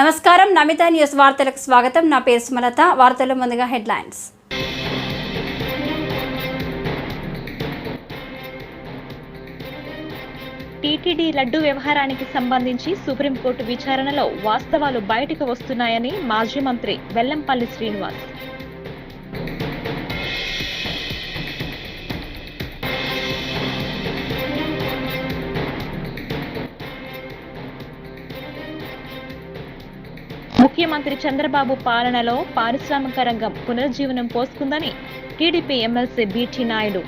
నమస్కారం నమిత న్యూస్ వార్తలకు స్వాగతం. నా పేరు సుమలత. వార్తలు ముందుగా హెడ్లైన్స్. టీటీడీ లడ్డు వ్యవహారానికి సంబంధించి సుప్రీంకోర్టు విచారణలో వాస్తవాలు బయటకు వస్తున్నాయని మాజీ మంత్రి వెల్లంపల్లి శ్రీనివాస్. ముఖ్యమంత్రి చంద్రబాబు పాలనలో పారిశ్రామిక రంగం పునర్జీవనం పోసుకుందని TDP MLC BT Naidu.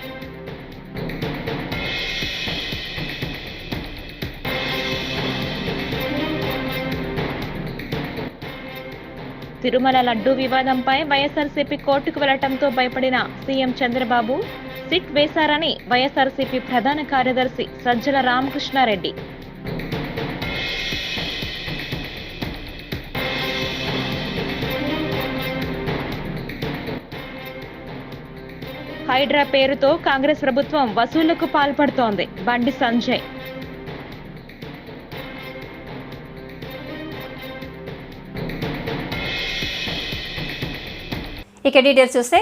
Tirumala laddu వివాదంపై వైఎస్ఆర్సీపీ కోర్టుకు వెళ్ళటంతో భయపడిన సీఎం చంద్రబాబు సిట్ వేశారని వైఎస్ఆర్సీపీ ప్రధాన కార్యదర్శి సజ్జల రామకృష్ణారెడ్డి. హైడ్రా పేరుతో కాంగ్రెస్ ప్రభుత్వం వసూళ్ళకు పాల్పడుతోంది. బండి సంజయ్. ఇక డీటెయిల్స్ చూస్తే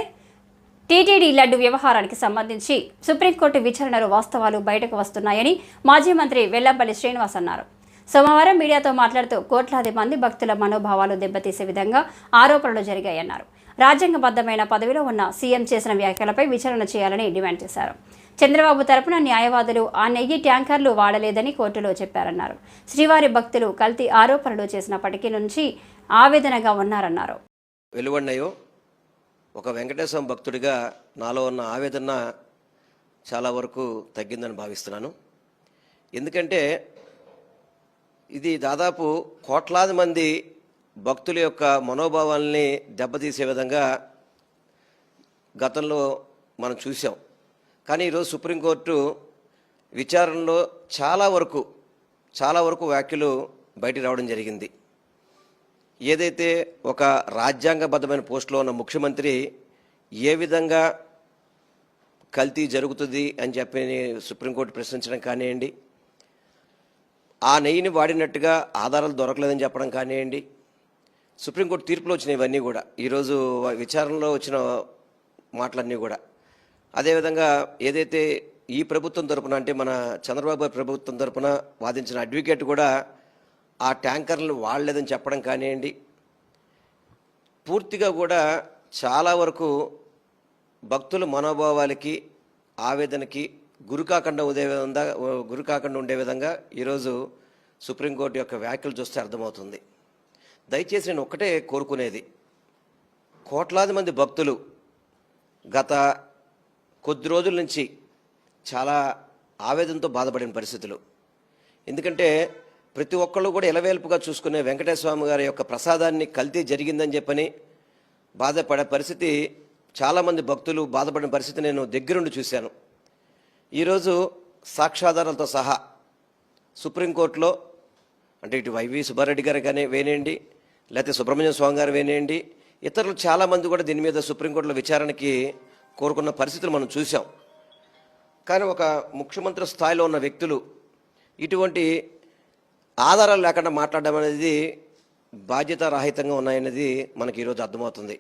టీటీడీ లడ్డు వ్యవహారానికి సంబంధించి సుప్రీంకోర్టు విచారణలో వాస్తవాలు బయటకు వస్తున్నాయని మాజీ మంత్రి వెల్లంపల్లి శ్రీనివాస్ అన్నారు. సోమవారం మీడియాతో మాట్లాడుతూ కోట్లాది మంది భక్తుల మనోభావాలు దెబ్బతీసే విధంగా ఆరోపణలు జరిగాయన్నారు. రాజ్యాంగబద్ధమైన పదవిలో ఉన్న సీఎం చేసిన వ్యాఖ్యలపై విచారణ చేయాలని డిమాండ్ చేశారు. చంద్రబాబు తరపున న్యాయవాదులు ఆ నెయ్యి ట్యాంకర్లు వాడలేదని కోర్టులో చెప్పారన్నారు. శ్రీవారి భక్తులు కల్తీ ఆరోపణలు చేసినప్పటికీ నుంచి ఆవేదనగా ఉన్నారన్నారు. వెలువడినాయో? ఒక వెంకటేశ్వర భక్తుడిగా నాలో ఉన్న ఆవేదన చాలా వరకు తగ్గిందని భావిస్తున్నాను. ఎందుకంటే ఇది దాదాపు కోట్లాది మంది భక్తుల యొక్క మనోభావాల్ని దెబ్బతీసే విధంగా గతంలో మనం చూసాం కానీ ఈరోజు సుప్రీంకోర్టు విచారణలో చాలా వరకు చాలా వరకు వ్యాఖ్యలు బయటికి రావడం జరిగింది. ఏదైతే ఒక రాజ్యాంగబద్ధమైన పోస్టులో ఉన్న ముఖ్యమంత్రి ఏ విధంగా కల్తీ జరుగుతుంది అని చెప్పి సుప్రీంకోర్టు ప్రశ్నించడం కానివ్వండి ఆ నెయ్యిని వాడినట్టుగా ఆధారాలు దొరకలేదని చెప్పడం కానివ్వండి సుప్రీంకోర్టు తీర్పులో వచ్చిన ఇవన్నీ కూడా. ఈరోజు విచారణలో వచ్చిన మాటలన్నీ కూడా. అదేవిధంగా ఏదైతే ఈ ప్రభుత్వం తరపున అంటే మన చంద్రబాబు ప్రభుత్వం తరపున వాదించిన అడ్వకేట్ కూడా ఆ ట్యాంకర్లు వాడలేదని చెప్పడం కానివ్వండి పూర్తిగా కూడా చాలా వరకు భక్తుల మనోభావాలకి ఆవేదనకి గురి కాకుండా ఉదే విధంగా గురి కాకుండా ఉండే విధంగా ఈరోజు సుప్రీంకోర్టు యొక్క వ్యాఖ్యలు చూస్తే అర్థమవుతుంది. దయచేసి నేను ఒక్కటే కోరుకునేది. కోట్లాది మంది భక్తులు గత కొద్ది రోజుల నుంచి చాలా ఆవేదనతో బాధపడిన పరిస్థితులు. ఎందుకంటే ప్రతి ఒక్కళ్ళు కూడా ఇలవేల్పుగా చూసుకునే వెంకటేశ్వరస్వామి గారి యొక్క ప్రసాదాన్ని కల్తీ జరిగిందని చెప్పని బాధపడే పరిస్థితి చాలామంది భక్తులు బాధపడిన పరిస్థితి నేను దగ్గరుండి చూశాను. ఈరోజు సాక్ష్యాధారాలతో సహా సుప్రీంకోర్టులో అంటే ఇటు వైవి సుబ్బారెడ్డి గారు కానీ వేనేయండి లేకపోతే సుబ్రహ్మణ్యం స్వామి గారు వేనేయండి. ఇతరులు చాలామంది కూడా దీని మీద సుప్రీంకోర్టులో విచారణకి కోరుకున్న పరిస్థితులు మనం చూసాం కానీ ఒక ముఖ్యమంత్రి స్థాయిలో ఉన్న వ్యక్తులు ఇటువంటి ఆధారాలు లేకుండా మాట్లాడడం అనేది బాధ్యత రాహితంగా ఉన్నాయనేది మనకి ఈరోజు అర్థమవుతుంది.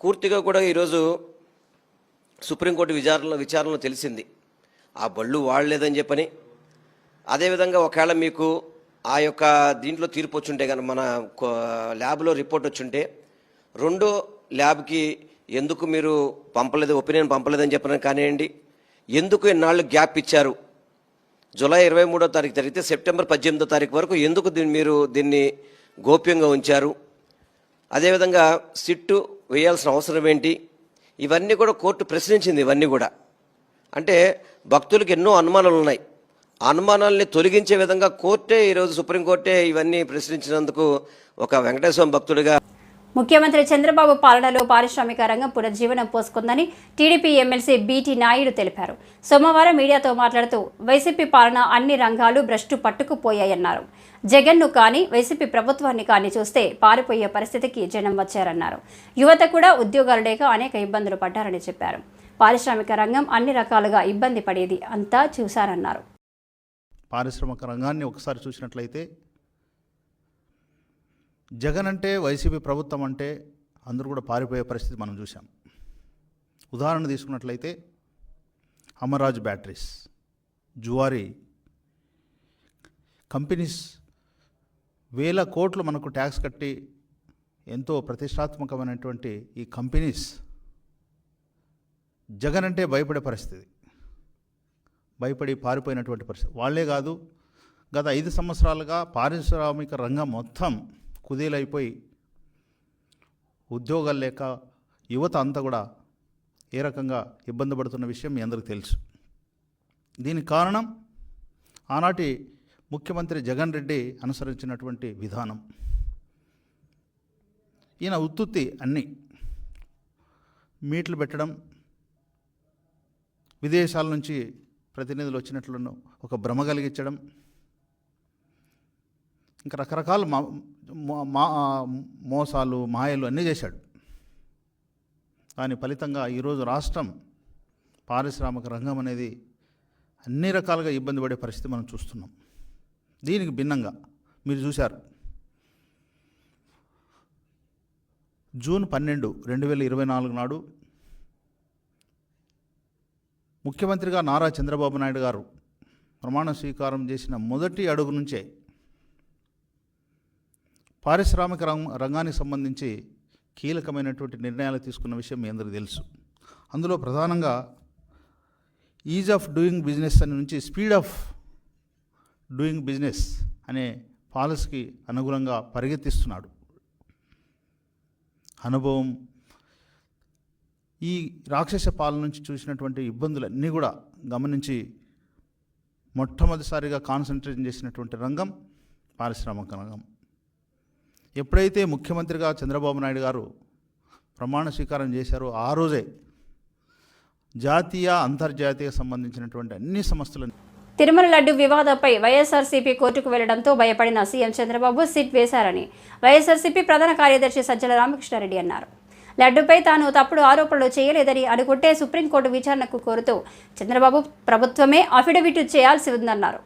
పూర్తిగా కూడా ఈరోజు సుప్రీంకోర్టు విచారణ విచారణలో తెలిసింది. ఆ బళ్ళు వాడలేదని చెప్పని అదేవిధంగా ఒకవేళ మీకు ఆ యొక్క దీంట్లో తీర్పు వచ్చుంటే కానీ మన కో- ల్యాబ్లో రిపోర్ట్ వచ్చుంటే రెండో ల్యాబ్కి ఎందుకు మీరు పంపలేదు ఒపీనియన్ పంపలేదని చెప్పిన కానివ్వండి ఎందుకు ఎన్నాళ్ళు గ్యాప్ ఇచ్చారు? జూలై ఇరవై మూడో తారీఖు జరిగితే సెప్టెంబర్ పద్దెనిమిదో తారీఖు వరకు ఎందుకు దీన్ని మీరు దీన్ని గోప్యంగా ఉంచారు? అదేవిధంగా సిట్టు వేయాల్సిన అవసరం ఏంటి? ఇవన్నీ కూడా కోర్టు ప్రశ్నించింది ఇవన్నీ కూడా. అంటే భక్తులకు ఎన్నో అనుమానాలు ఉన్నాయి అనుమానాల్ని తొలగించే విధంగా కోర్టే ఈరోజు సుప్రీంకోర్టే ఇవన్నీ ప్రశ్నించినందుకు ఒక వెంకటేశ్వర భక్తుడిగా ముఖ్యమంత్రి చంద్రబాబు పాలనలో పారిశ్రామిక రంగం పునర్జీవనం పోసుకుందని టీడీపీ ఎమ్మెల్సీ బీటీ నాయుడు తెలిపారు. సోమవారం మీడియాతో మాట్లాడుతూ వైసీపీ పాలన అన్ని రంగాలు భ్రష్టు పట్టుకుపోయాయన్నారు. జగన్ను కానీ వైసీపీ ప్రభుత్వాన్ని కానీ చూస్తే పారిపోయే పరిస్థితికి జనం వచ్చారన్నారు. యువత కూడా ఉద్యోగాలు లేక అనేక ఇబ్బందులు పడ్డారని చెప్పారు. పారిశ్రామిక రంగం అన్ని రకాలుగా ఇబ్బంది పడేది అంతా చూశారన్నారు. పారిశ్రామిక రంగాన్ని ఒకసారి చూసినట్లయితే జగన్ అంటే వైసీపీ ప్రభుత్వం అంటే అందరూ కూడా పారిపోయే పరిస్థితి మనం చూసాం ఉదాహరణ తీసుకున్నట్లయితే అమరాజ్ బ్యాటరీస్ జువారీ కంపెనీస్ వేల కోట్లు మనకు ట్యాక్స్ కట్టి ఎంతో ప్రతిష్టాత్మకమైనటువంటి ఈ కంపెనీస్ జగన్ అంటే భయపడే పరిస్థితి. భయపడి పారిపోయినటువంటి పరిస్థితి. వాళ్ళే కాదు గత ఐదు సంవత్సరాలుగా పారిశ్రామిక రంగం మొత్తం కుదేలైపోయి ఉద్యోగాలు లేక యువత అంతా కూడా ఏ రకంగా ఇబ్బంది పడుతున్న విషయం మీ అందరికీ తెలుసు. దీనికి కారణం ఆనాటి ముఖ్యమంత్రి జగన్ రెడ్డి అనుసరించినటువంటి విధానం. ఈయన ఉత్తుత్తి అన్నీ మీట్లు పెట్టడం విదేశాల నుంచి ప్రతినిధులు వచ్చినట్లను ఒక భ్రమ కలిగించడం. ఇంకా రకరకాల మా- మా మోసాలు మాయలు అన్నీ చేశాడు. దాని ఫలితంగా ఈరోజు రాష్ట్రం పారిశ్రామిక రంగం అనేది అన్ని రకాలుగా ఇబ్బంది పడే పరిస్థితి మనం చూస్తున్నాం. దీనికి భిన్నంగా మీరు చూశారు. జూన్ పన్నెండు రెండు వేల ఇరవై నాలుగు నాడు ముఖ్యమంత్రిగా నారా చంద్రబాబు నాయుడు గారు ప్రమాణ స్వీకారం చేసిన మొదటి అడుగు నుంచే పారిశ్రామిక రంగ రంగానికి సంబంధించి కీలకమైనటువంటి నిర్ణయాలు తీసుకున్న విషయం మీ అందరికీ తెలుసు. అందులో ప్రధానంగా ఈజ్ ఆఫ్ డూయింగ్ బిజినెస్ అని నుంచి స్పీడ్ ఆఫ్ డూయింగ్ బిజినెస్ అనే పాలసీకి అనుగుణంగా పరిగెత్తిస్తున్నాడు. అనుభవం ఈ రాక్షస పాలన నుంచి చూసినటువంటి ఇబ్బందులన్నీ కూడా గమనించి మొట్టమొదటిసారిగా కాన్సన్ట్రేషన్ చేసినటువంటి రంగం పారిశ్రామిక రంగం. ఎప్పుడైతే ముఖ్యమంత్రిగా చంద్రబాబు నాయుడు గారు ప్రమాణ స్వీకారం చేశారో ఆ రోజే జాతీయ అంతర్జాతీయ సంబంధించినటువంటి అన్ని సంస్థలను తిరుమల లడ్డు వివాదంపై వైఎస్ఆర్సీపీ కోర్టుకు వెళ్ళడంతో భయపడిన సీఎం చంద్రబాబు సిట్ వేశారని వైఎస్ఆర్సీపీ ప్రధాన కార్యదర్శి సజ్జల రామకృష్ణారెడ్డి అన్నారు. లడ్డుపై తాను తప్పుడు ఆరోపణలు చేయలేదని అనుకుంటే సుప్రీంకోర్టు విచారణకు కోరుతూ చంద్రబాబు ప్రభుత్వమే అఫిడవిట్ చేయాల్సి ఉందన్నారు.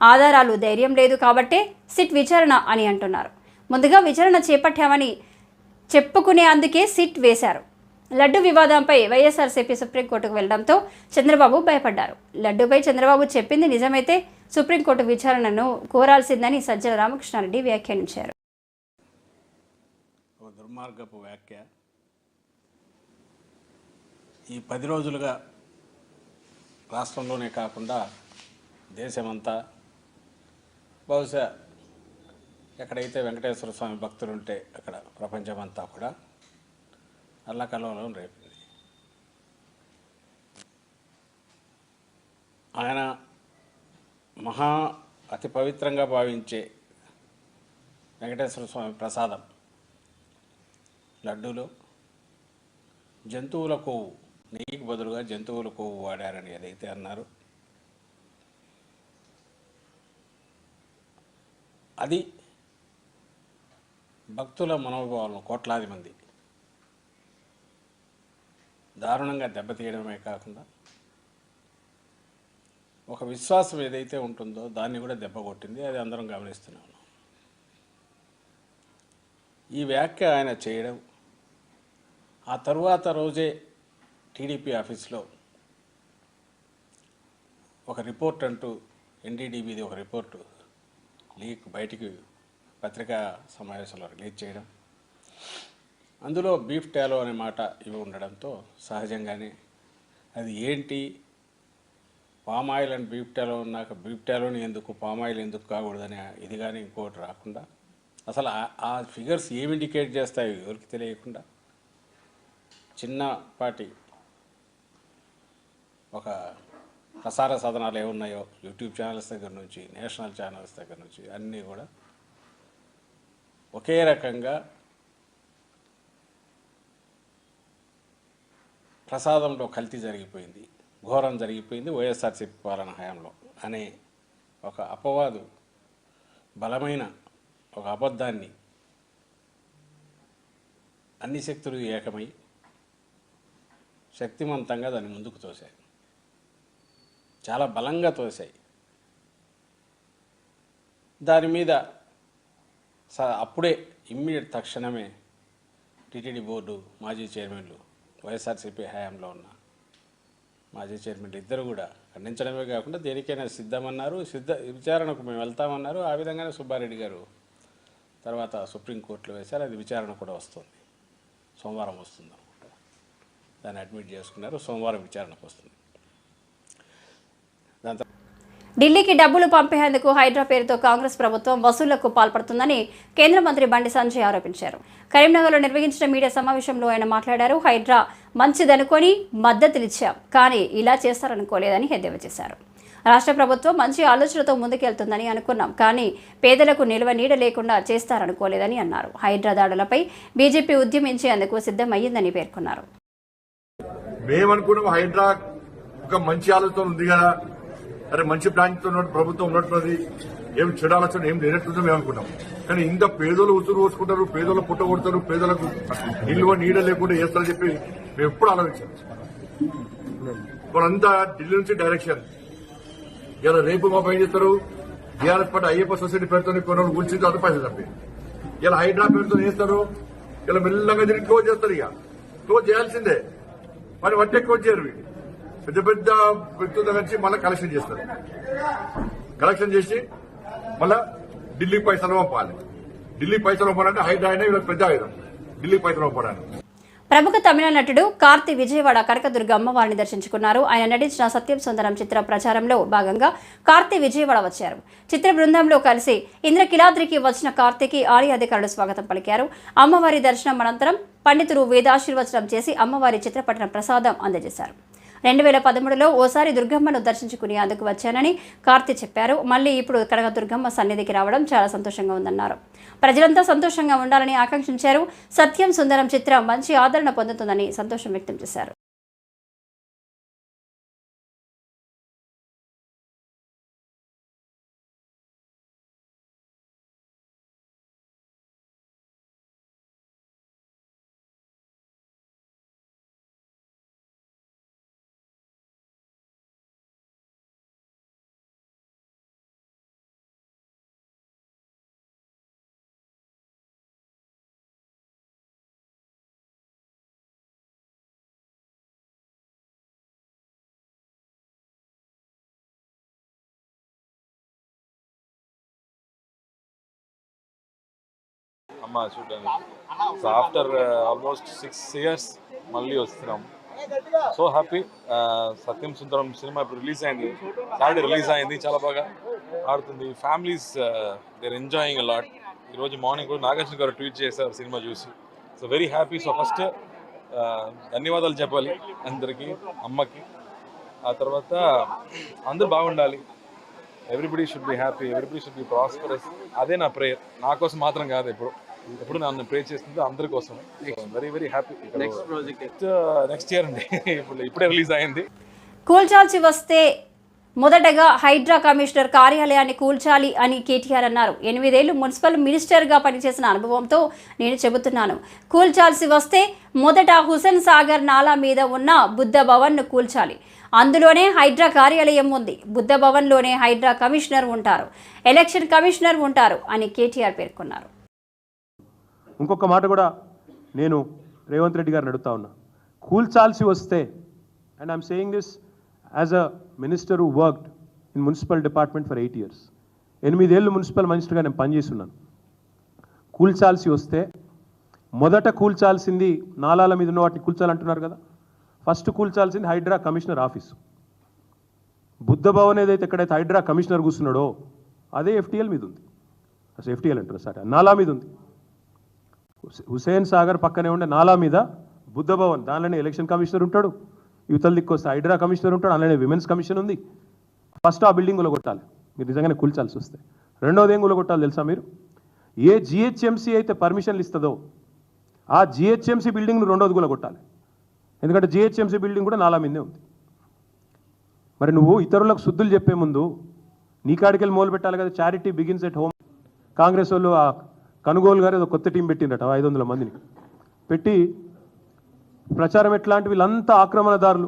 ఆధారాలు ధైర్యం లేదు కాబట్టే సిట్ విచారణ అని అంటున్నారు. ముందుగా విచారణ చేపట్టామని చెప్పుకునే అందుకే సిట్ వేశారు. లడ్డు వివాదంపై వైఎస్ఆర్సీపీ సుప్రీంకోర్టుకు వెళ్ళడంతో చంద్రబాబు భయపడ్డారు. లడ్డుపై చంద్రబాబు చెప్పింది నిజమైతే సుప్రీంకోర్టు విచారణను కోరాల్సిందని సజ్జల రామకృష్ణారెడ్డి వ్యాఖ్యానించారు. దుర్మార్గపు వ్యాఖ్య. ఈ పది రోజులుగా రాష్ట్రంలోనే కాకుండా దేశమంతా బహుశా ఎక్కడైతే వెంకటేశ్వర స్వామి భక్తులు ఉంటే అక్కడ ప్రపంచమంతా కూడా అల్లకల్లోలం రేపింది. ఆయన మహా అతి పవిత్రంగా భావించే వెంకటేశ్వర స్వామి ప్రసాదం లడ్డూలు జంతువుల కొవ్వు నెయ్యికి బదులుగా జంతువుల కొవ్వు వాడారని ఏదైతే అన్నారు అది భక్తుల మనోభావాలను కోట్లాది మంది దారుణంగా దెబ్బతీయడమే కాకుండా ఒక విశ్వాసం ఏదైతే ఉంటుందో దాన్ని కూడా దెబ్బ కొట్టింది. అది అందరం గమనిస్తున్నాం ఈ వ్యాఖ్య ఆయన చేయడం ఆ తరువాత రోజే టీడీపీ ఆఫీస్లో ఒక రిపోర్ట్ అంటూ ఎన్డీడీబీది ఒక రిపోర్టు లీక్ బయటికి పత్రికా సమావేశంలో రిలీజ్ చేయడం. అందులో బీఫ్ టాలో అనే మాట ఇవి ఉండడంతో సహజంగానే అది ఏంటి? Palm oil and beef tallow ఉన్నాక బీఫ్ టాలోని ఎందుకు పామ్ ఆయిల్ ఎందుకు కాకూడదని ఇది కానీ ఇంకోటి రాకుండా అసలు ఆ- ఆ ఫిగర్స్ ఏమి ఇండికేట్ చేస్తాయి ఎవరికి తెలియకుండా చిన్నపాటి ఒక ప్రసార సాధనాలు ఏమున్నాయో యూట్యూబ్ ఛానల్స్ దగ్గర నుంచి నేషనల్ ఛానల్స్ దగ్గర నుంచి అన్నీ కూడా ఒకే రకంగా ప్రసాదంలో కల్తీ జరిగిపోయింది ఘోరం జరిగిపోయింది వైఎస్ఆర్సీపీ పాలన హయాంలో అనే ఒక అపవాదు బలమైన ఒక అబద్ధాన్ని అన్ని శక్తులు ఏకమై శక్తివంతంగా దాన్ని ముందుకు తోశాయి. చాలా బలంగా తోసాయి దాని మీద స అప్పుడే ఇమ్మీడియట్ తక్షణమే టీటీడీ బోర్డు మాజీ చైర్మన్లు వైఎస్ఆర్సీపీ హయాంలో ఉన్న మాజీ చైర్మన్లు ఇద్దరు కూడా ఖండించడమే కాకుండా దేనికైనా సిద్ధమన్నారు సిద్ధ విచారణకు మేము వెళ్తామన్నారు. ఆ విధంగానే సుబ్బారెడ్డి గారు తర్వాత సుప్రీంకోర్టులో వేశారు. అది విచారణ కూడా వస్తుంది. సోమవారం వస్తుంది అనుకుంటా. దాన్ని అడ్మిట్ చేసుకున్నారు. సోమవారం విచారణకు వస్తుంది. ఢిల్లీకి డబ్బులు పంపేందుకు హైడ్రా పేరుతో కాంగ్రెస్ ప్రభుత్వం వసూళ్ళకు పాల్పడుతుందని కేంద్ర మంత్రి బండి సంజయ్ ఆరోపించారు. కరీంనగర్లో నిర్వహించిన మీడియా సమావేశంలో ఆయన మాట్లాడారు హైడ్రా మంచిదనుకొని మద్దతులిచ్చాం కానీ ఇలా చేస్తారనుకోలేదని ఎద్దేవా చేశారు. రాష్ట్ర ప్రభుత్వం మంచి ఆలోచనతో ముందుకెళ్తుందని అనుకున్నాం కానీ పేదలకు నిల్వ నీడ లేకుండా చేస్తారనుకోలేదని అన్నారు. హైడ్రా దాడులపై బీజేపీ ఉద్యమించేందుకు సిద్ధమయ్యిందని పేర్కొన్నారు. మేమనుకున్నాం హైడ్రా ఒక మంచి ఆలోచన ఉంది కదా అరే మంచి ప్లాన్తో ఉన్నట్టు ఉన్న ప్రభుత్వం ఉన్నట్టున్నది ఏం చెడు ఆలోచన ఏం లేనట్టుందో మేము అనుకున్నాం కానీ ఇంత పేదలు ఉసురు పోసుకుంటారు పేదలు పుట్ట కొడతారు పేదలకు నిల్వ నీడ లేకుండా చేస్తారని చెప్పి మేము ఎప్పుడు ఆలోచించాం వాళ్ళంతా ఢిల్లీ నుంచి డైరెక్షన్. ఇలా రేపు మా పని చేస్తారు? టీఆర్ఎస్ పార్టీ అయ్యప్ప సొసైటీ పేరుతో కొన్ని ఉంచి అంత పైసలు తప్పి. ఇలా హైడ్రా పేరుతో చేస్తారు. ఇలా మెల్లగా తిరిగి క్లోజ్ చేస్తారు ఇక. క్లోజ్ చేయాల్సిందే. మరి వట్టే ఎక్కువ చేయరు వీళ్ళు. పెద్ద పెద్ద వ్యక్తుల దగ్గర నుంచి మళ్ళీ కలెక్షన్ చేస్తారు. కలెక్షన్ చేసి మళ్ళా ఢిల్లీ పైసలు పంపాలి. ఢిల్లీ పైసలు పంపాలంటే హైదరాబాద్ వీళ్ళకి పెద్ద ఆయుధం. ఢిల్లీ పైసలు పంపడానికి ప్రముఖ తమిళ నటుడు కార్తి విజయవాడ కనకదుర్గ అమ్మవారిని దర్శించుకున్నారు. ఆయన నటించిన సత్యం సుందరం చిత్ర ప్రచారంలో భాగంగా కార్తి విజయవాడ వచ్చారు. చిత్ర బృందంలో కలిసి ఇంద్రకిలాద్రికి వచ్చిన కార్తీకి ఆలయ అధికారులు స్వాగతం పలికారు. అమ్మవారి దర్శనం అనంతరం పండితులు వేదాశీర్వచనం చేసి అమ్మవారి చిత్రపటన ప్రసాదం అందజేశారు. రెండు వేల పదమూడులో ఓసారి దుర్గమ్మను దర్శించుకునేందుకు వచ్చానని కార్తీ చెప్పారు. మళ్ళీ ఇప్పుడు కనకదుర్గమ్మ సన్నిధికి రావడం చాలా సంతోషంగా ఉందన్నారు. ప్రజలంతా సంతోషంగా ఉండాలని ఆకాంక్షించారు. సత్యం సుందరం చిత్రం మంచి ఆదరణ పొందుతుందని సంతోషం వ్యక్తం చేశారు. అమ్మ చూడడానికి so after almost six years మళ్ళీ వస్తున్నాం. So happy Satyam Sundaram cinema ఇప్పుడు రిలీజ్ అయింది. సాటర్డే రిలీజ్ అయింది చాలా బాగా ఆడుతుంది. ఫ్యామిలీస్ దేర్ ఎంజాయింగ్ లాట్ ఈరోజు మార్నింగ్ కూడా నాగార్జున గారు ట్వీట్ చేశారు సినిమా చూసి. So very happy so first ధన్యవాదాలు చెప్పాలి అందరికీ అమ్మకి. ఆ తర్వాత అందరూ బాగుండాలి. Everybody should be happy everybody should be prosperous అదే నా ప్రేయర్ నా కోసం మాత్రం కాదు ఇప్పుడు ఎప్పుడు నన్ను ప్రే చేస్తుంది అందరి కోసం very very happy next project next year అండి. ఇప్పుడు ఇప్పుడే రిలీజ్ అయింది. కూల్చాల్సి వస్తే మొదటగా హైడ్రా కమిషనర్ కార్యాలయాన్ని కూల్చాలి అని కేటీఆర్ అన్నారు. ఎనిమిదేళ్ళు మున్సిపల్ మినిస్టర్గా పనిచేసిన అనుభవంతో నేను చెబుతున్నాను. కూల్చాల్సి వస్తే మొదట హుసేన్ సాగర్ నాలా మీద ఉన్న బుద్ధ భవన్ను కూల్చాలి. అందులోనే హైడ్రా కార్యాలయం ఉంది. బుద్ధ భవన్లోనే హైడ్రా కమిషనర్ ఉంటారు. ఎలక్షన్ కమిషనర్ ఉంటారు అని కేటీఆర్ పేర్కొన్నారు. ఇంకొక మాట కూడా నేను రేవంత్ రెడ్డి గారిని అడుగుతా ఉన్నా. కూల్చాల్సి వస్తే and I'm saying this as a minister who worked in municipal department for eight years ఎనిమిదేళ్ళు మున్సిపల్ మినిస్టర్గా నేను పనిచేస్తున్నాను. కూల్చాల్సి వస్తే మొదట కూల్చాల్సింది నాలాల మీద ఉన్న వాటిని కూల్చాలంటున్నారు కదా. ఫస్ట్ కూల్చాల్సింది హైడ్రా కమిషనర్ ఆఫీస్. బుద్ధ భవన్ ఏదైతే ఎక్కడైతే హైడ్రా కమిషనర్ కూర్చున్నాడో అదే ఎఫ్టీఎల్ మీద ఉంది. అసలు ఎఫ్టీఎల్ అంటారు సార్? నాలా మీద ఉంది. హుసేన్ సాగర్ పక్కనే ఉండే నాలా మీద బుద్ధ భవన్ దానిలోనే ఎలక్షన్ కమిషనర్ ఉంటాడు. యువతల దిక్కు వస్తే హైడ్రా కమిషనర్ ఉంటాడు అందులోనే విమెన్స్ కమిషన్ ఉంది. ఫస్ట్ ఆ బిల్డింగ్ కొట్టాలి మీరు నిజంగానే కూల్చాల్సి వస్తే. రెండోది ఏం కొట్టాలి తెలుసా మీరు? ఏ జిహెచ్ఎంసీ అయితే పర్మిషన్లు ఇస్తుందో ఆ జిహెచ్ఎంసీ బిల్డింగ్ను రెండోది కొట్టాలి ఎందుకంటే జిహెచ్ఎంసీ బిల్డింగ్ కూడా నాలా మీదే ఉంది. మరి నువ్వు ఇతరులకు శుద్ధులు చెప్పే ముందు నీ కాడికి వెళ్ళి మొదలు పెట్టాలి కదా charity begins at home. Congress వాళ్ళు కనుగోలు గారు ఏదో కొత్త టీం పెట్టిండట ఐదు వందల మందిని. పెట్టి ప్రచారం ఎట్లాంటి వీళ్ళంతా ఆక్రమణదారులు.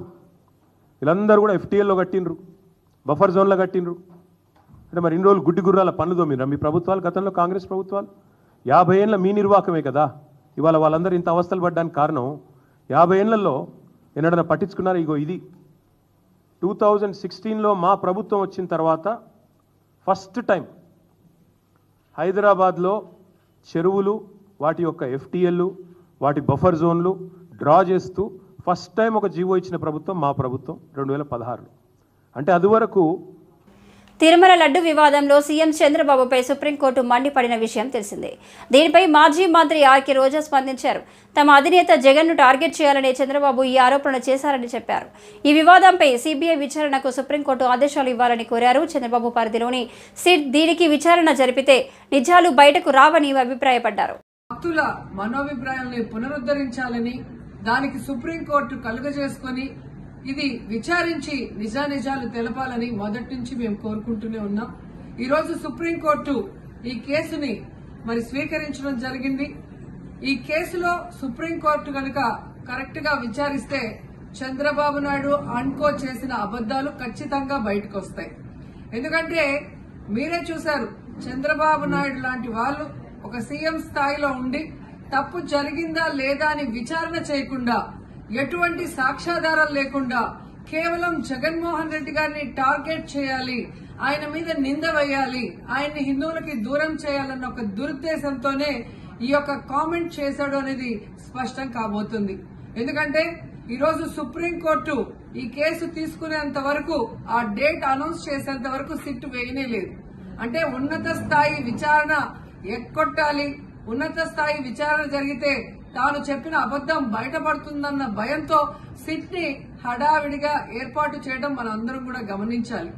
వీళ్ళందరూ కూడా ఎఫ్టీఎల్లో కట్టిండ్రు బఫర్ జోన్లో కట్టిండ్రు. అంటే మరి ఇన్ని రోజులు గుడ్డి గుర్రాల పనులు తోమిరా మీ ప్రభుత్వాలు గతంలో కాంగ్రెస్ ప్రభుత్వాలు? యాభై ఏళ్ళ మీ నిర్వాకమే కదా? ఇవాళ వాళ్ళందరూ ఇంత అవస్థలు పడ్డానికి కారణం యాభై ఏళ్ళలో ఎన్నడన్నా పట్టించుకున్నారు? ఇగో ఇది. టూ థౌజండ్ సిక్స్టీన్లో మా ప్రభుత్వం వచ్చిన తర్వాత ఫస్ట్ టైం హైదరాబాద్లో చెరువులు వాటి యొక్క ఎఫ్టీఎల్లు వాటి బఫర్ జోన్లు డ్రా చేస్తూ ఫస్ట్ టైం ఒక జీవో ఇచ్చిన ప్రభుత్వం మా ప్రభుత్వం రెండు వేల పదహారులో. అంటే అదివరకు తిరుమల లడ్డు వివాదంలో సీఎం చంద్రబాబుపై సుప్రీంకోర్టు మండిపడిన విషయం తెలిసిందే. దీనిపై మాజీ మంత్రి ఆర్కే రోజా స్పందించారు. తమ అధినేత జగన్ను టార్గెట్ చేయాలనే చంద్రబాబు ఈ ఆరోపణలు చేశారని చెప్పారు. ఈ వివాదంపై సిబిఐ విచారణకు సుప్రీంకోర్టు ఆదేశాలు ఇవ్వాలని కోరారు. చంద్రబాబు పరిధిలోని సిట్ దీనికి విచారణ జరిపితే నిజాలు బయటకు రావని అభిప్రాయపడ్డారు. భక్తుల మనోభిప్రాయాల్ని పునరుద్ధరించాలని దానికి సుప్రీంకోర్టు కలుగజేసుకొని ఇది విచారించి నిజానిజాలు తెలపాలని మొదటి నుంచి మేము కోరుకుంటూనే ఉన్నాం. ఈరోజు సుప్రీంకోర్టు ఈ కేసుని మరి స్వీకరించడం జరిగింది. ఈ కేసులో సుప్రీంకోర్టు కనుక కరెక్ట్గా విచారిస్తే చంద్రబాబు నాయుడు అన్కో చేసిన అబద్దాలు ఖచ్చితంగా బయటకు వస్తాయి. ఎందుకంటే మీరే చూశారు చంద్రబాబు నాయుడు లాంటి వాళ్ళు ఒక సీఎం స్థాయిలో ఉండి తప్పు జరిగిందా లేదా అని విచారణ చేయకుండా ఎటువంటి సాక్ష్యాధారాలు లేకుండా కేవలం జగన్మోహన్ రెడ్డి గారిని టార్గెట్ చేయాలి ఆయన మీద నింద వేయాలి ఆయన్ని హిందువులకి దూరం చేయాలన్న ఒక దురుద్దేశంతోనే ఈ యొక్క కామెంట్ చేశాడు అనేది స్పష్టం కాబోతుంది. ఎందుకంటే ఈరోజు సుప్రీంకోర్టు ఈ కేసు తీసుకునేంత వరకు ఆ డేట్ అనౌన్స్ చేసేంత వరకు సిట్ వేయనే లేదు. అంటే ఉన్నత స్థాయి విచారణ ఎక్కొట్టాలి. ఉన్నత స్థాయి విచారణ జరిగితే తాను చెప్పిన అబద్దం బయటపడుతుందన్న భయంతో సిట్ని హడావిడిగా ఏర్పాటు చేయడం మనం అందరం కూడా గమనించాలి.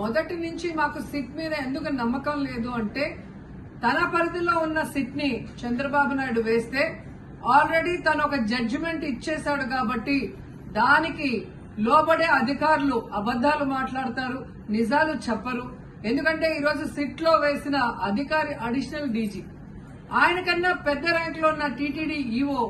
మొదటి నుంచి మాకు సిట్ మీద ఎందుకు నమ్మకం లేదు అంటే తన పరిధిలో ఉన్న సిట్ని చంద్రబాబు నాయుడు వేస్తే ఆల్రెడీ తను ఒక జడ్జిమెంట్ ఇచ్చేశాడు కాబట్టి దానికి లోబడే అధికారులు అబద్దాలు మాట్లాడతారు నిజాలు చెప్పరు. ఎందుకంటే ఈరోజు సిట్లో వేసిన అధికారి అడిషనల్ డీజీ. ఆయన కన్నా పెద్ద ర్యాంక్లో ఉన్న టీటీడీ ఈఓ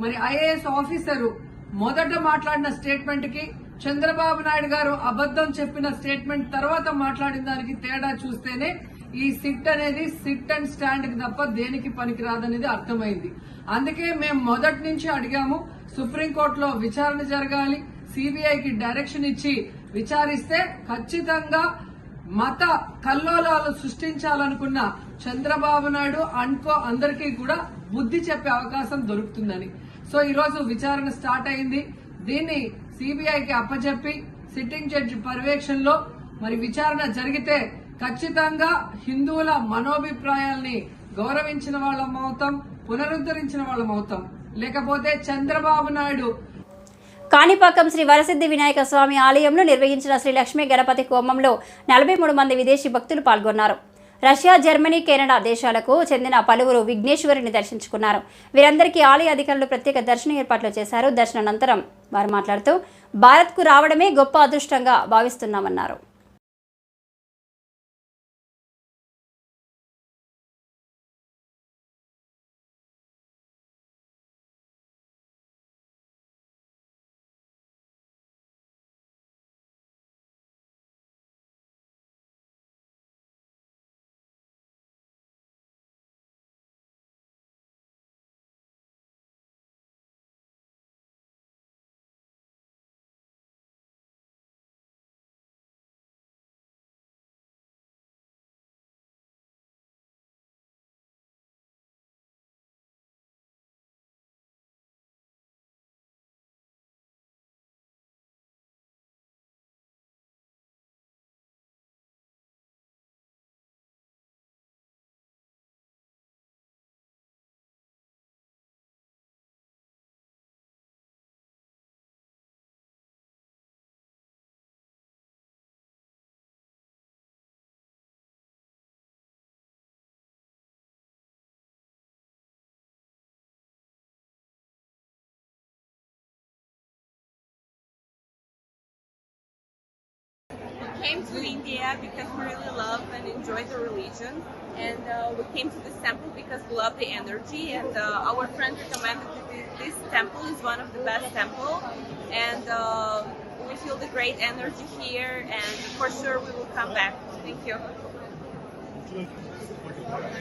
మరి ఐఏఎస్ ఆఫీసరు మొదట మాట్లాడిన స్టేట్మెంట్కి చంద్రబాబు నాయుడు గారు అబద్దం చెప్పిన స్టేట్మెంట్ తర్వాత మాట్లాడిన దానికి తేడా చూస్తేనే ఈ సిట్ అనేది సిట్ అండ్ స్టాండ్కి తప్ప దేనికి పనికిరాదనేది అర్థమైంది. అందుకే మేము మొదటి నుంచి అడిగాము సుప్రీంకోర్టులో విచారణ జరగాలి సిబిఐకి డైరెక్షన్ ఇచ్చి విచారిస్తే ఖచ్చితంగా మత కల్లోలాలు సృష్టించాలనుకున్న చంద్రబాబు నాయుడు అన్కో అందరికీ కూడా బుద్ధి చెప్పే అవకాశం దొరుకుతుందని. సో ఈ రోజు విచారణ స్టార్ట్ అయింది. దీన్ని సిబిఐకి అప్పచెప్పి సిట్టింగ్ జడ్జి పర్యవేక్షణలో మరి విచారణ జరిగితే ఖచ్చితంగా హిందువుల మనోభిప్రాయాల్ని గౌరవించిన వాళ్ళం అవుతాం పునరుద్ధరించిన వాళ్ళం అవుతాం. లేకపోతే చంద్రబాబు నాయుడు కాణిపాకం శ్రీ వరసిద్ధి వినాయక స్వామి ఆలయంలో నిర్వహించిన శ్రీ లక్ష్మీ గణపతి హోమంలో నలభై మూడు మంది విదేశీ భక్తులు పాల్గొన్నారు. రష్యా జర్మనీ కెనడా దేశాలకు చెందిన పలువురు విఘ్నేశ్వరుని దర్శించుకున్నారు. వీరందరికీ ఆలయ అధికారులు ప్రత్యేక దర్శన ఏర్పాట్లు చేశారు. దర్శనానంతరం వారు మాట్లాడుతూ భారత్కు రావడమే గొప్ప అదృష్టంగా భావిస్తున్నామన్నారు. Came to India because we really love and enjoy the religion, and uh, we came to this temple because we love the energy. And uh, our friend recommended that this, temple is one of the best temple, and uh, we feel the great energy here. And for sure, we will come back. Thank you.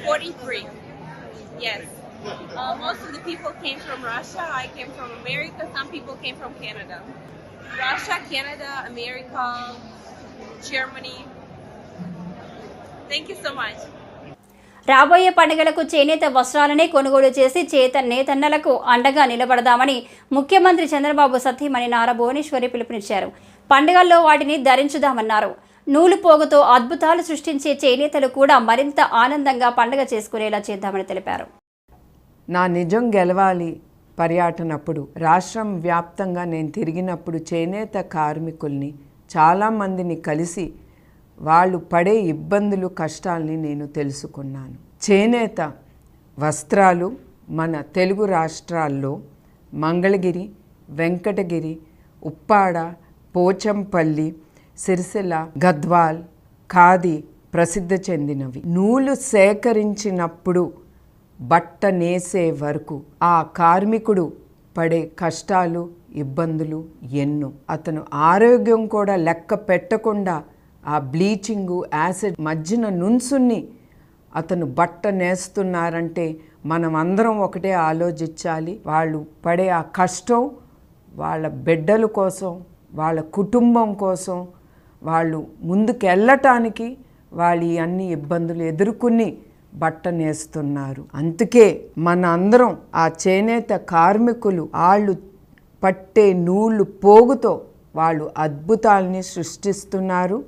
43. Yes. Uh, most of the people came from Russia. I came from America. Some people came from Canada. Russia, Canada, America, Germany. Thank you so much. రాబోయే పండుగలకు చేనేత వస్త్రాలనే కొనుగోలు చేసి చేత నేతన్నలకు అండగా నిలబడదామని ముఖ్యమంత్రి చంద్రబాబు సతీమణి నారా భువనేశ్వరి పిలుపునిచ్చారు పండుగల్లో వాటిని ధరించుదామన్నారు నూలు పోగుతో అద్భుతాలు సృష్టించే చేనేతలు కూడా మరింత ఆనందంగా పండుగ చేసుకునేలా చేద్దామని తెలిపారు నా నిజం గెలవాలి పర్యటనప్పుడు రాష్ట్రం వ్యాప్తంగా నేను తిరిగినప్పుడు చేనేత కార్మికుల్ని చాలామందిని కలిసి వాళ్ళు పడే ఇబ్బందులు కష్టాల్ని నేను తెలుసుకున్నాను. చేనేత వస్త్రాలు మన తెలుగు రాష్ట్రాల్లో మంగళగిరి వెంకటగిరి ఉప్పాడ పోచంపల్లి సిరిసిల్ల గద్వాల్ ఖాదీ ప్రసిద్ధి చెందినవి. నూలు సేకరించినప్పుడు బట్ట నేసే వరకు ఆ కార్మికుడు పడే కష్టాలు ఇబ్బందులు ఎన్నో. అతను ఆరోగ్యం కూడా లెక్క పెట్టకుండా ఆ బ్లీచింగు యాసిడ్ మధ్యన నున్సుని అతను బట్ట నేస్తున్నారంటే మనం అందరం ఒకటే ఆలోచించాలి. వాళ్ళు పడే ఆ కష్టం వాళ్ళ బిడ్డల కోసం వాళ్ళ కుటుంబం కోసం వాళ్ళు ముందుకు వెళ్ళటానికి వాళ్ళు ఈ అన్ని ఇబ్బందులు ఎదుర్కొని బట్ట నేస్తున్నారు. అందుకే మన అందరం ఆ చేనేత కార్మికులు వాళ్ళు పట్టే నూళ్ళు పోగుతో వాళ్ళు అద్భుతాల్ని సృష్టిస్తున్నారు.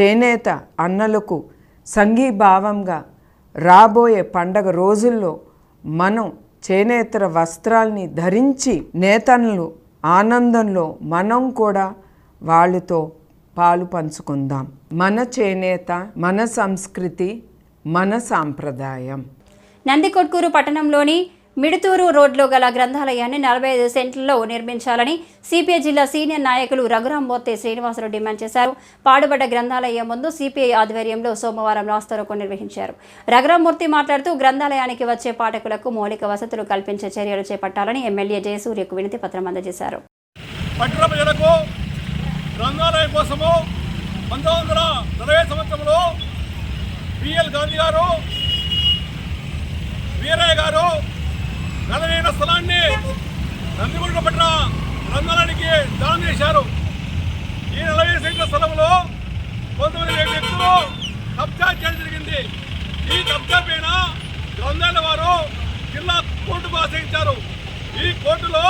చేనేత అన్నలకు సంఘీభావంగా రాబోయే పండగ రోజుల్లో మనం చేనేతర వస్త్రాల్ని ధరించి నేతన్లు ఆనందంలో మనం కూడా వాళ్ళతో పాలు పంచుకుందాం. మన చేనేత మన సంస్కృతి మన సాంప్రదాయం. నందికొట్కూరు పట్టణంలోని మిడుతూరు రోడ్లో గల గ్రంథాలయాన్ని నలభై ఐదు సెంట్లలో నిర్మించాలని సిపిఐ జిల్లా సీనియర్ నాయకులు రఘురాం బొత్తే శ్రీనివాసరావు డిమాండ్ చేశారు. పాడుబడ్డ గ్రంథాలయం ముందు సిపిఐ ఆధ్వర్యంలో సోమవారం రాస్తారోకో నిర్వహించారు రఘురామూర్తి మాట్లాడుతూ గ్రంథాలయానికి వచ్చే పాఠకులకు మౌలిక వసతులు కల్పించే చర్యలు చేపట్టాలని ఎమ్మెల్యే జయసూర్యకు వినతి పత్రం అందజేశారు. గ్రంథాలయం కోసము పంతొమ్మిది వందల నలభై సంవత్సరంలో బిఎల్ గాంధీ గారు వీరయ్య గారు నలభైన స్థలాన్ని నందిగుండ పట్ల గ్రంథాలయానికి దానం చేశారు. ఈ నలభై సెంట్ల స్థలంలో కొంతమంది వ్యక్తులు కబ్జా చేయడం జరిగింది. ఈ కబ్జా పైన గ్రంథాల వారు జిల్లా కోర్టుకు ఆశ్రయించారు. ఈ కోర్టులో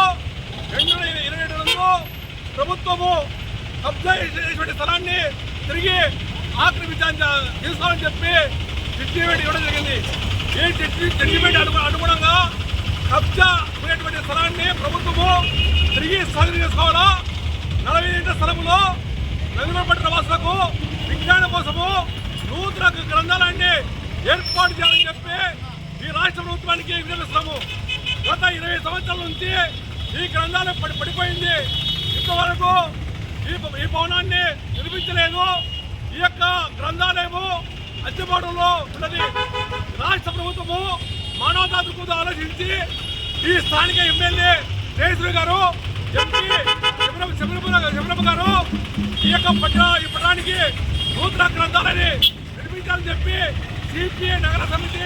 రెండు వేల ఇరవై రెండులో ప్రభుత్వము కబ్జా చేసినటువంటి స్థలాన్ని తిరిగి ఆక్రమించాలని తీసుకోవాలని చెప్పి జడ్జిమెంట్ ఇవ్వడం జరిగింది. ఈ జడ్జి జడ్జిమెంట్ అనుగుణంగా కబ్జా ఉన్నటువంటి స్థలాన్ని ప్రభుత్వము తిరిగి సాగు చేసుకోవాలా? నలభై ఏళ్ళ స్థలంలో నలుగురు వాసులకు విజ్ఞానం కోసము నూతన గ్రంథాలయాన్ని ఏర్పాటు చేయాలని చెప్పి ఈ రాష్ట్ర ప్రభుత్వానికి వినిపిస్తున్నాము గత ఇరవై సంవత్సరాల నుంచి ఈ గ్రంథాలయం పడి పడిపోయింది. ఇంతవరకు ఈ ఈ భవనాన్ని నిర్మించలేదు. ఈ యొక్క గ్రంథాలయము అద్దెపాటులో ఉన్నది. రాష్ట్ర ప్రభుత్వము మానవతా దృక్పథం ఆలోచించి ఈ స్థానిక ఎమ్మెల్యే జయశ్రీ గారు ఎంపీ శబరమ్మ గారు ఈ యొక్క పట్ట ఈ పట్టణానికి నూతన గ్రంథాలని నిర్మించాలని చెప్పి సిపిఐ నగర సమితి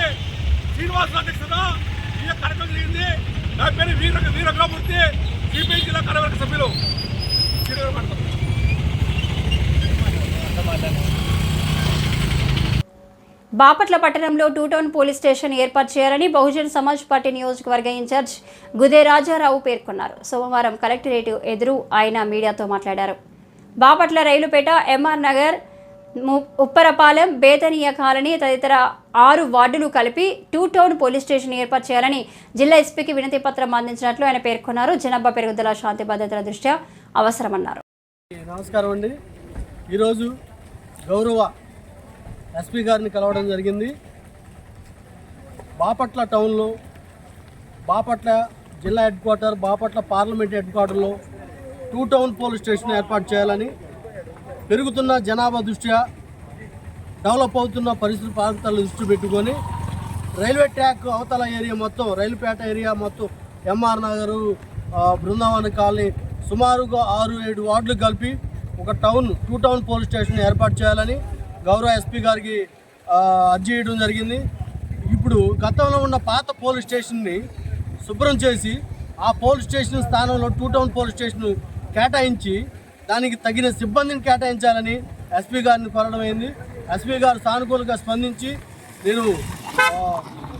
శ్రీనివాస అధ్యక్షత ఈ యొక్క కార్యక్రమం జరిగింది. నా పేరు వీర వీరగ్రామూర్తి సిపిఐ జిల్లా కార్యవర్గ సభ్యులు. శ్రీగారు మాట్లాడతారు బాపట్ల పట్టణంలో టూ టౌన్ పోలీస్ స్టేషన్ ఏర్పాటు చేయాలని బహుజన్ సమాజ్ పార్టీ నియోజకవర్గ ఇన్ఛార్జ్ గుదే రాజారావు పేర్కొన్నారు. సోమవారం కలెక్టరేట్ ఎదురు ఆయన మీడియాతో మాట్లాడారు. బాపట్ల రైలుపేట ఎంఆర్ నగర్ ము- ఉప్పరపాలెం బేతనీయ కాలనీ తదితర ఆరు వార్డులు కలిపి టూ టౌన్ పోలీస్ స్టేషన్ ఏర్పాటు చేయాలని జిల్లా ఎస్పీకి వినతి పత్రం అందించినట్లు ఆయన పేర్కొన్నారు. జనాభా పెరుగుదల శాంతి భద్రతల దృష్ట్యా అవసరమన్నారు. నమస్కారం అండి. ఈరోజు గౌరవ ఎస్పీ గారిని కలవడం జరిగింది. బాపట్ల టౌన్లో బాపట్ల జిల్లా head quarter Bapatla parliament head క్వార్టర్లో టూ టౌన్ పోలీస్ స్టేషన్ ఏర్పాటు చేయాలని పెరుగుతున్న జనాభా దృష్ట్యా డెవలప్ అవుతున్న పరిస్థితి ప్రాంతాలను దృష్టి పెట్టుకొని రైల్వే ట్రాక్ అవతల ఏరియా మొత్తం రైలుపేట ఏరియా మొత్తం ఎంఆర్ నగరు బృందావన కాలనీ సుమారుగా ఆరు ఏడు వార్డులు కలిపి ఒక town two town police station ఏర్పాటు చేయాలని గౌరవ ఎస్పీ గారికి అర్జీ చేయడం జరిగింది. ఇప్పుడు గతంలో ఉన్న పాత పోలీస్ స్టేషన్ని శుభ్రం చేసి ఆ పోలీస్ స్టేషన్ స్థానంలో టూ టౌన్ పోలీస్ స్టేషన్ కేటాయించి దానికి తగిన సిబ్బందిని కేటాయించాలని ఎస్పీ గారిని కోరడం అయింది. ఎస్పీ గారు సానుకూలంగా స్పందించి నేను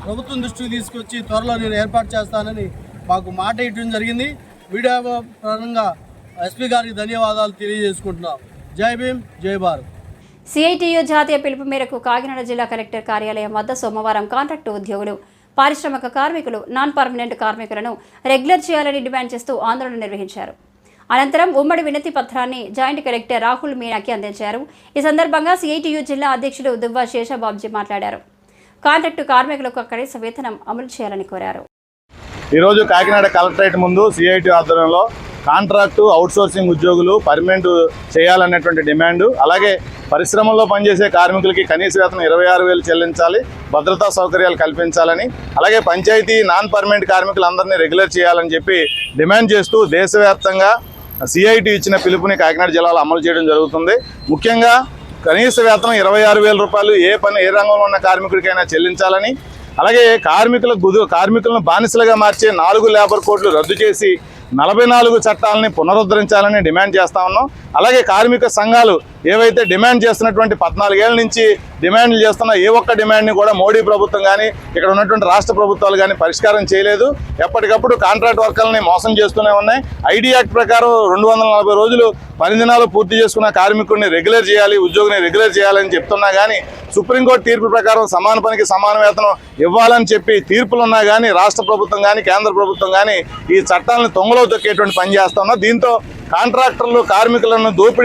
ప్రభుత్వం దృష్టికి తీసుకొచ్చి త్వరలో నేను ఏర్పాటు చేస్తానని మాకు మాట ఇవ్వడం జరిగింది. మీడియా పరంగా ఎస్పీ గారికి ధన్యవాదాలు తెలియజేసుకుంటున్నాం. జై భీమ్ జై భారత్. సిఐటియు జాతీయ పిలుపు మేరకు కాకినాడ జిల్లా కలెక్టర్ కార్యాలయం వద్ద సోమవారం కాంట్రాక్టు ఉద్యోగులు పారిశ్రామిక కార్మికులు నాన్ పర్మనెంట్ కార్మికులను రెగ్యులర్ చేయాలని డిమాండ్ చేస్తూ ఆందోళన నిర్వహించారు. అనంతరం ఉమ్మడి వినతి పత్రాన్ని జాయింట్ కలెక్టర్ రాహుల్ మీనాకి అందించారు. ఈ సందర్భంగా సిఐటియు జిల్లా అధ్యక్షుడు దువ్వా శేషబాబ్జీ మాట్లాడారు. కాంట్రాక్టు కార్మికులకు కనీస వేతనం అమలు చేయాలని కోరారు. ఈరోజు కాకినాడ కలెక్టరేట్ ముందు సిఐటి ఆధ్వర్యంలో కాంట్రాక్టు అవుట్సోర్సింగ్ ఉద్యోగులు పర్మనెంట్ చేయాలనేటువంటి డిమాండ్. అలాగే పరిశ్రమల్లో పనిచేసే కార్మికులకి కనీస వేతనం ఇరవై ఆరు వేలు చెల్లించాలి. భద్రతా సౌకర్యాలు కల్పించాలని. అలాగే పంచాయతీ నాన్ పర్మనెంట్ కార్మికులందరినీ రెగ్యులర్ చేయాలని చెప్పి డిమాండ్ చేస్తూ దేశవ్యాప్తంగా సిఐటి ఇచ్చిన పిలుపుని కాకినాడ జిల్లాలో అమలు చేయడం జరుగుతుంది. ముఖ్యంగా కనీస వేతనం ఇరవై ఆరు వేల రూపాయలు ఏ పని ఏ రంగంలో ఉన్న కార్మికుడికైనా చెల్లించాలని. అలాగే కార్మికుల గుదు కార్మికులను బానిసలుగా మార్చే నాలుగు లేబర్ కోడ్లు రద్దు చేసి నలభై నాలుగు చట్టాలని పునరుద్ధరించాలని డిమాండ్ చేస్తా ఉన్నాం. అలాగే కార్మిక సంఘాలు ఏవైతే డిమాండ్ చేస్తున్నటువంటి పద్నాలుగేళ్ళ నుంచి డిమాండ్లు చేస్తున్న ఏ ఒక్క డిమాండ్ని కూడా మోడీ ప్రభుత్వం కానీ ఇక్కడ ఉన్నటువంటి రాష్ట్ర ప్రభుత్వాలు కానీ పరిష్కారం చేయలేదు. ఎప్పటికప్పుడు కాంట్రాక్ట్ వర్కర్లని మోసం చేస్తూనే ఉన్నాయి. ఐడి యాక్ట్ ప్రకారం రెండు వందల నలభై రోజులు పని దినాలు పూర్తి చేసుకున్న కార్మికుడిని రెగ్యులర్ చేయాలి ఉద్యోగిని రెగ్యులర్ చేయాలని చెప్తున్నా కానీ సుప్రీంకోర్టు తీర్పు ప్రకారం సమాన పనికి సమాన వేతనం ఇవ్వాలని చెప్పి తీర్పులు ఉన్నా కానీ రాష్ట్ర ప్రభుత్వం కానీ కేంద్ర ప్రభుత్వం కానీ ఈ చట్టాలను తొంగలో తొక్కేటువంటి పని చేస్తా ఉన్నా. దీంతో కాంట్రాక్టర్లు కార్మికులను దోపిడీ